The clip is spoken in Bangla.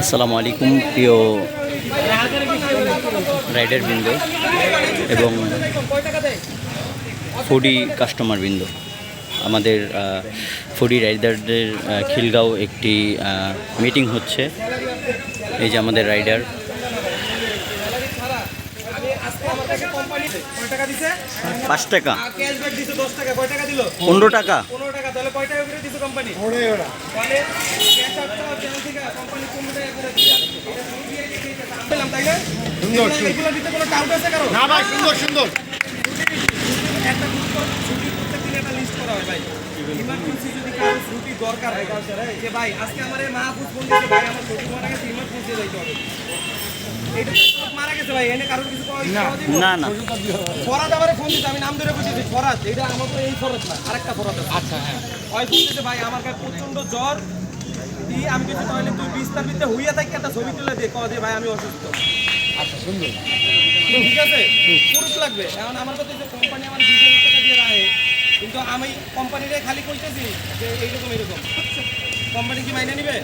আসসালামু আলাইকুম প্রিয় রাইডার বৃন্দ এবং ফুডি কাস্টমার বৃন্দ। আমাদের ফুডি রাইডারদের খিলগাঁও একটি মিটিং হচ্ছে। এই যে আমাদের রাইডার। পাঁচ টাকা ক্যাশব্যাক দিছে দশ টাকা কয় টাকা দিল? পনেরো টাকা পনেরো টাকা তাহলে কয় কোম্পানি তাহলে ক্যাশ আউটটা জেল থেকে কোম্পানি পনেরো টাকা করে দিছে এটা শুরু দিয়ে পেলাম তাই না? সুন্দর এগুলো দিতে কোনো ডাউট আছে কারও? না ভাই সুন্দর সুন্দর। একটা ছুটি করতে দিলে একটা লিস্ট করা হয় ভাই। ইমার্জেন্সি যদি কারও ছুটি দরকার হয় যে ভাই আজকে আমার ফোন দিচ্ছে ভাই আমার ছুটি মারা গেছে ইমার্জেন্সি যাইতে হবে। না না ফরাদ আমারে ফোন দিতে আমি নাম ধরে বুঝেছি ফরাদ এটা আমার তো এই ফরাদ না আরেকটা ফরাদ আচ্ছা হ্যাঁ। ওই ফোন দিতে ভাই আমার কাছে প্রচণ্ড জ্বর ই আমি কিছু তাহলে তুই বিস্তার হইয়া থাকি একটা ছবি তুলে দে কয় ভাই আমি অসুস্থ। আচ্ছা সুন্দর। ঠিক আছে? পুরুষ লাগবে। এখন আমার কাছে যে কোম্পানি আমার বিশ টাকা দিয়ে রাখে কিন্তু আমি কোম্পানিরে খালি কইতেছি যে এইরকম এরকম কোম্পানি কি মাইনে নিবে?